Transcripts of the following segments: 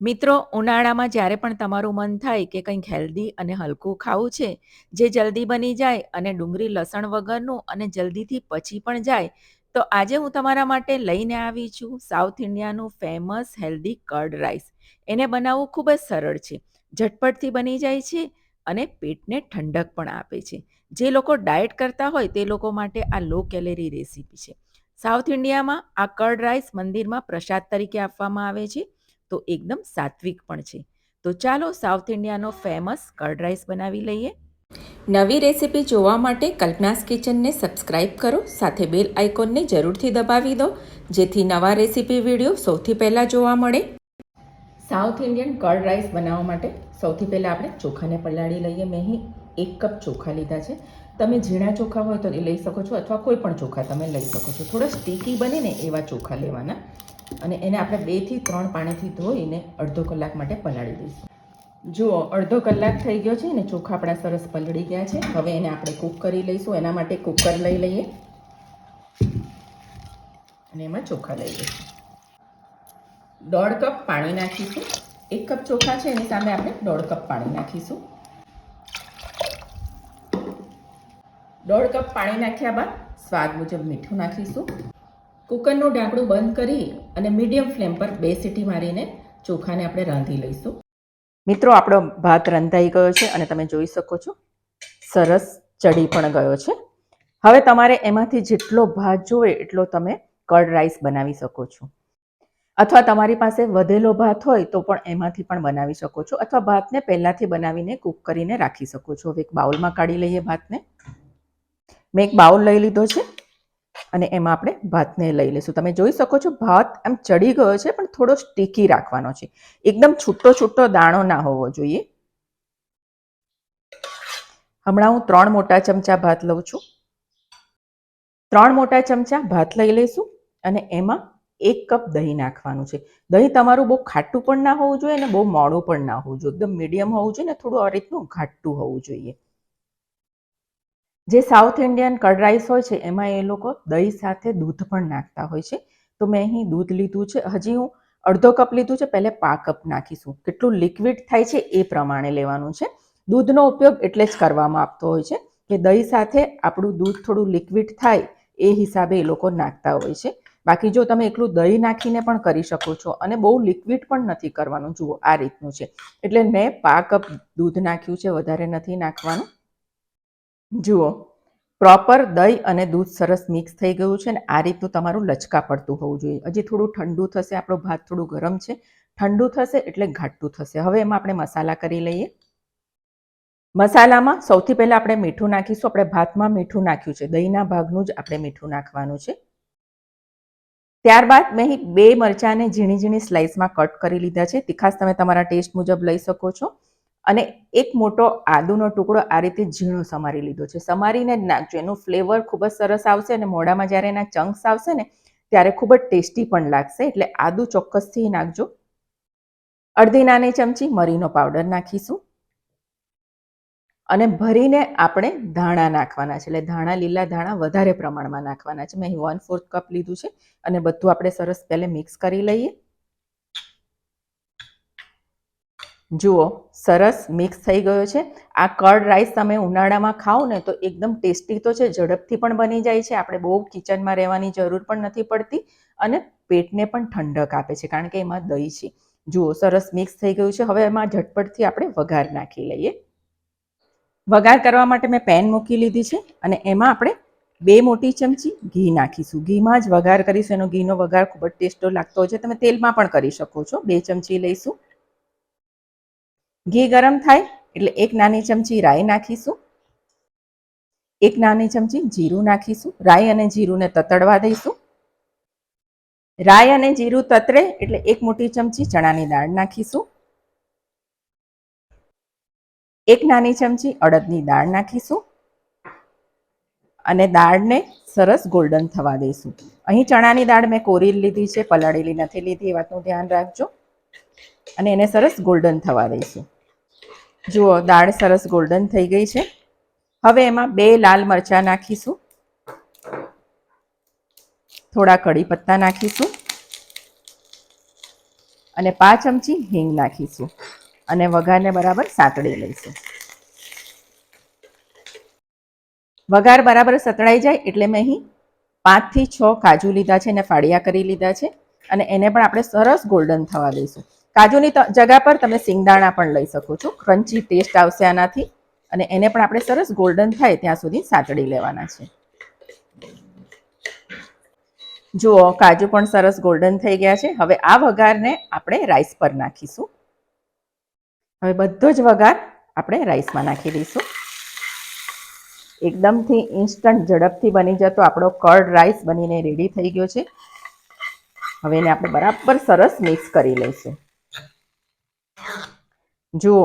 મિત્રો, ઉનાળામાં જ્યારે પણ તમારું મન થાય કે કંઈક હેલ્ધી અને હલકું ખાવું છે, જે જલ્દી બની જાય અને ડુંગળી, લસણ વગરનું અને જલ્દીથી પચી પણ જાય, તો આજે હું તમારા માટે લઈને આવી છું સાઉથ ઇન્ડિયાનું ફેમસ હેલ્ધી કર્ડ રાઈસ. એને બનાવવું ખૂબ જ સરળ છે. ઝટપટથી બની જાય છે અને પેટને ઠંડક પણ આપે છે. જે લોકો ડાયટ કરતા હોય તે લોકો માટે આ લો કેલેરી રેસીપી છે. સાઉથ ઇન્ડિયામાં આ કર્ડ રાઈસ મંદિરમાં પ્રસાદ તરીકે આપવામાં આવે છે. તો એકદમ સાત્વિક પણ છે. તો ચાલો સાઉથ ઇન્ડિયાનો ફેમસ કર્ડ રાઈસ બનાવી લઈએ. નવી રેસીપી જોવા માટે કલ્પનાસ કિચનને સબસ્ક્રાઇબ કરો સાથે બેલ આઇકોનને જરૂરથી દબાવી દો જેથી નવા રેસીપી વીડિયો સૌથી પહેલાં જોવા મળે. સાઉથ ઇન્ડિયન કર્ડ રાઈસ બનાવવા માટે સૌથી પહેલાં આપણે ચોખાને પલાળી લઈએ. મેં અહીં એક કપ ચોખા લીધા છે. તમે ઝીણા ચોખા હોય તો એ લઈ શકો છો અથવા કોઈ પણ ચોખા તમે લઈ શકો છો. થોડા સ્ટીકી બને ને એવા ચોખા લેવાના. અને એને આપણે બેથી ત્રણ પાણીથી ધોઈને અડધો કલાક માટે પલાળી દઈશું. જુઓ, અડધો કલાક થઈ ગયો છે ને ચોખા આપણા સરસ પલળી ગયા છે. હવે એને આપણે કૂક કરી લઈશું. એના માટે કૂકર લઈ લઈએ. અને એમાં ચોખા લઈ લઈશું દોઢ કપ પાણી નાખીશું. એક કપ ચોખા છે, એની સામે આપણે દોઢ કપ પાણી નાખીશું. દોઢ કપ પાણી નાખ્યા બાદ સ્વાદ મુજબ મીઠું નાખીશું. કુકરનું ઢાંકણું બંધ કરી અને મીડિયમ ફ્લેમ પર બે સીટી મારીને ચોખાને આપણે રાંધી લઈશું. મિત્રો, આપણો ભાત રંધાઈ ગયો છે અને તમે જોઈ શકો છો, સરસ ચડી પણ ગયો છે. હવે તમારે એમાંથી જેટલો ભાત જોઈએ એટલો તમે કર્ડ રાઈસ બનાવી શકો છો. અથવા તમારી પાસે વધેલો ભાત હોય તો પણ એમાંથી પણ બનાવી શકો છો, અથવા ભાતને પહેલાંથી બનાવીને કૂક કરીને રાખી શકો છો. હવે એક બાઉલમાં કાઢી લઈએ ભાતને. મેં એક બાઉલ લઈ લીધો છે. અને એમાં આપણે ભાતને લઈ લઈશું. તમે જોઈ શકો છો ભાત એમ ચડી ગયો છે, પણ થોડો સ્ટીકી રાખવાનો છે. એકદમ છૂટો છૂટો દાણો ના હોવો જોઈએ. હમણાં હું ત્રણ મોટા ચમચા ભાત લઉં છું. ત્રણ મોટા ચમચા ભાત લઈ લઈશું અને એમાં એક કપ દહીં નાખવાનું છે. દહીં તમારું બહુ ખાટું પણ ના હોવું જોઈએ અને બહુ મોડું પણ ના હોવું જોઈએ. એકદમ મીડિયમ હોવું જોઈએ ને થોડું આ રીતનું ઘાટું હોવું જોઈએ. જે સાઉથ ઇન્ડિયન કર્ડ રાઈસ હોય છે, એમાં એ લોકો દહીં સાથે દૂધ પણ નાખતા હોય છે. તો મેં અહીં દૂધ લીધું છે. હજી હું અડધો કપ લીધું છે. પહેલે પા કપ નાખીશું. કેટલું લિક્વિડ થાય છે એ પ્રમાણે લેવાનું છે. દૂધનો ઉપયોગ એટલે જ કરવામાં આવતો હોય છે કે દહીં સાથે આપણું દૂધ થોડું લિક્વિડ થાય એ હિસાબે એ લોકો નાખતા હોય છે. બાકી જો તમે એકલું દહીં નાખીને પણ કરી શકો છો અને બહુ લિક્વિડ પણ નથી કરવાનું. જુઓ આ રીતનું છે. એટલે મેં પા કપ દૂધ નાખ્યું છે. વધારે નથી નાખવાનું. જુઓ પ્રોપર દહીં અને દૂધ સરસ મિક્સ થઈ ગયું છે ને આ રીતનું તમારું લચકા પડતું હોવું જોઈએ. હજી થોડું ઠંડુ થશે, આપણો ભાત થોડું ગરમ છે. ઠંડુ થશે એટલે ઘાટું થશે. હવે એમાં આપણે મસાલા કરી લઈએ. મસાલામાં સૌથી પહેલાં આપણે મીઠું નાખીશું. આપણે ભાતમાં મીઠું નાખ્યું છે. દહીંના ભાગનું જ આપણે મીઠું નાખવાનું છે. ત્યારબાદ મેં બે મરચાંને ઝીણી ઝીણી સ્લાઇસમાં કટ કરી લીધા છે. તીખાસ તમે તમારા ટેસ્ટ મુજબ લઈ શકો છો. અને એક મોટો આદુનો ટુકડો આ રીતે ઝીણો સમારી લીધો છે. સમારીને જ નાખજો. એનું ફ્લેવર ખૂબ જ સરસ આવશે અને મોઢામાં જ્યારે એના ચંક્સ આવશે ને, ત્યારે ખૂબ જ ટેસ્ટી પણ લાગશે. એટલે આદુ ચોક્કસથી નાખજો. અડધી નાની ચમચી મરીનો પાવડર નાખીશું. અને ભરીને આપણે ધાણા નાખવાના છે. એટલે ધાણા, લીલા ધાણા વધારે પ્રમાણમાં નાખવાના છે. મેં અહીં વન ફોર્થ કપ લીધું છે અને બધું આપણે સરસ પહેલે મિક્સ કરી લઈએ. જુઓ, સરસ મિક્સ થઈ ગયો છે. આ કર્ડ રાઈસ તમે ઉનાળામાં ખાઓ ને તો એકદમ ટેસ્ટી તો છે, ઝડપથી પણ બની જાય છે. આપણે બહુ કિચનમાં રહેવાની જરૂર પણ નથી પડતી અને પેટને પણ ઠંડક આપે છે, કારણ કે એમાં દહીં છે. જુઓ, સરસ મિક્સ થઈ ગયું છે. હવે એમાં ઝટપટથી આપણે વઘાર નાખી લઈએ. વઘાર કરવા માટે મેં પેન મૂકી લીધી છે અને એમાં આપણે બે મોટી ચમચી ઘી નાખીશું. ઘીમાં જ વઘાર કરીશું. એનો ઘીનો વઘાર ખૂબ જ ટેસ્ટો લાગતો હોય છે. તમે તેલમાં પણ કરી શકો છો. બે ચમચી લઈશું. ઘી ગરમ થાય એટલે એક નાની ચમચી રાઈ નાખીશું. એક નાની ચમચી જીરું નાખીશું. રાઈ અને જીરુંને તતડવા દઈશું. રાઈ અને જીરું તતરે એટલે એક મોટી ચમચી ચણાની દાળ નાખીશું. એક નાની ચમચી અડદની દાળ નાખીશું. અને દાળને સરસ ગોલ્ડન થવા દઈશું. અહીં ચણાની દાળ મેં કોરી લીધી છે, પલાળેલી નથી લીધી, એ વાતનું ધ્યાન રાખજો. અને એને સરસ ગોલ્ડન થવા દઈશું. જુઓ, દાળ સરસ ગોલ્ડન થઈ ગઈ છે. હવે એમાં બે લાલ મરચાં નાખીશું. થોડા કડી પત્તા નાખીશું. અને પાંચ ચમચી હિંગ નાખીશું. અને વઘારને બરાબર સાતળી લઈશું. વઘાર બરાબર સતળાઈ જાય એટલે મેં અહીં પાંચથી છ કાજુ લીધા છે અને ફાળિયા કરી લીધા છે. અને એને પણ આપણે સરસ ગોલ્ડન થવા દઈશું. કાજુની જગા પર તમે સિંગદાણા પણ લઈ શકો છો. ક્રન્ચી ટેસ્ટ આવશે આનાથી. અને એને પણ આપણે સરસ ગોલ્ડન થાય ત્યાં સુધી સાતડી લેવાના છે. જુઓ, કાજુ પણ સરસ ગોલ્ડન થઈ ગયા છે. હવે આ વઘારને આપણે રાઈસ પર નાખીશું. હવે બધો જ વઘાર આપણે રાઈસમાં નાખી દઈશું. એકદમથી ઇન્સ્ટન્ટ ઝડપથી બની જતો આપણો કર્ડ રાઈસ બનીને રેડી થઈ ગયો છે. હવે એને આપણે બરાબર સરસ મિક્સ કરી લઈશું. જુઓ,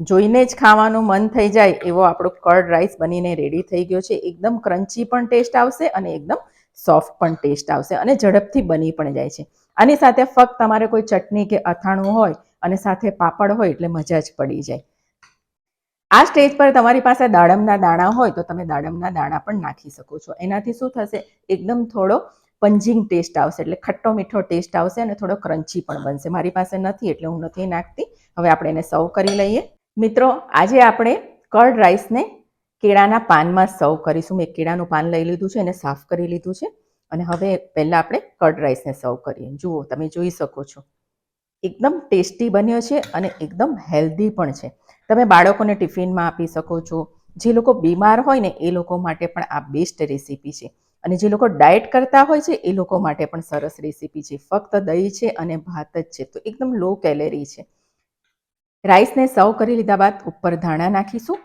જોઈને જ ખાવાનું મન થઈ જાય એવો આપણો કર્ડ રાઈસ બનીને રેડી થઈ ગયો છે. એકદમ ક્રન્ચી પણ ટેસ્ટ આવશે અને એકદમ સોફ્ટ પણ ટેસ્ટ આવશે અને ઝડપથી બની પણ જાય છે. આની સાથે ફક્ત તમારે કોઈ ચટણી કે અથાણું હોય અને સાથે પાપડ હોય એટલે મજા જ પડી જાય. આ સ્ટેજ પર તમારી પાસે દાડમના દાણા હોય તો તમે દાડમના દાણા પણ નાખી શકો છો. એનાથી શું થશે? એકદમ થોડો પંજિંગ ટેસ્ટ આવશે એટલે ખટ્ટો મીઠો ટેસ્ટ આવશે અને થોડો ક્રન્ચી પણ બનશે. મારી પાસે નથી એટલે હું નથી નાખતી. હવે આપણે એને સર્વ કરી લઈએ. મિત્રો, આજે આપણે કર્ડ રાઈસને કેળાના પાનમાં સર્વ કરીશું. મેં કેળાનું પાન લઈ લીધું છે, એને સાફ કરી લીધું છે. અને હવે પહેલાં આપણે કર્ડ રાઈસને સર્વ કરીએ. જુઓ, તમે જોઈ શકો છો. એકદમ ટેસ્ટી બન્યો છે અને એકદમ હેલ્ધી પણ છે. તમે બાળકોને ટિફિનમાં આપી શકો છો. જે લોકો બીમાર હોય ને, એ લોકો માટે પણ આ બેસ્ટ રેસીપી છે. અને જે લોકો ડાયટ કરતા હોય છે, એ લોકો માટે પણ સરસ રેસીપી છે. ફક્ત દહીં છે અને ભાત જ છે. તો એકદમ લો કેલેરી છે. રાઈસને સર્વ કરી લીધા બાદ ઉપર ધાણા નાખીશું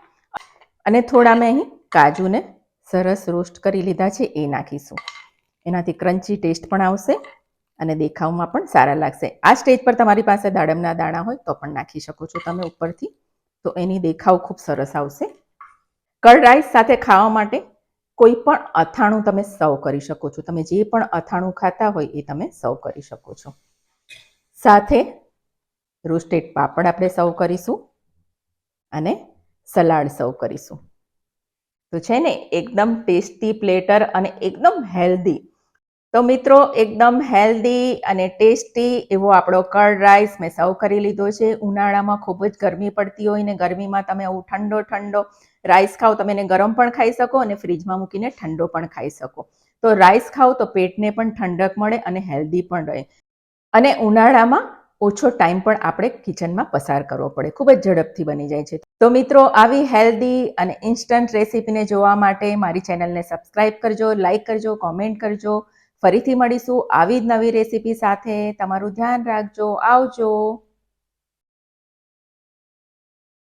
અને થોડા મેં અહીં કાજુને સરસ રોસ્ટ કરી લીધા છે એ નાખીશું. એનાથી ક્રન્ચી ટેસ્ટ પણ આવશે અને દેખાવમાં પણ સારા લાગશે. આ સ્ટેજ પર તમારી પાસે દાડમના દાણા હોય તો પણ નાખી શકો છો તમે ઉપરથી. તો એની દેખાવ ખૂબ સરસ આવશે. કર્ડ રાઈસ સાથે ખાવા માટે કોઈ પણ અથાણું તમે સર્વ કરી શકો છો. તમે જે પણ અથાણું ખાતા હોય એ તમે સર્વ કરી શકો છો. સાથે રોસ્ટેડ પાપડ આપણે સર્વ કરીશું અને સલાડ સર્વ કરીશું. તો છે ને, એકદમ ટેસ્ટી પ્લેટર અને એકદમ હેલ્ધી. તો મિત્રો, એકદમ હેલ્ધી અને ટેસ્ટી એવો આપણો કર્ડ રાઈસ મેં સર્વ કરી લીધો છે. ઉનાળામાં ખૂબ જ ગરમી પડતી હોય ને ગરમીમાં તમે આવું ઠંડો ઠંડો રાઈસ ખાઓ, તમે એને ગરમ પણ ખાઈ શકો અને ફ્રીજમાં મૂકીને ઠંડો પણ ખાઈ શકો. તો રાઈસ ખાઓ તો પેટને પણ ઠંડક મળે અને હેલ્ધી પણ રહે. અને ઉનાળામાં ઓછો ટાઈમ પણ આપણે કિચનમાં પસાર કરવો પડે. ખૂબ જ ઝડપથી બની જાય છે. તો મિત્રો, આવી હેલ્ધી અને ઇન્સ્ટન્ટ રેસીપીને જોવા માટે મારી ચેનલને સબસ્ક્રાઇબ કરજો લાઇક કરજો, કોમેન્ટ કરજો. ફરીથી મળીશું આવી જ નવી રેસીપી સાથે. તમારું ધ્યાન રાખજો. આવજો.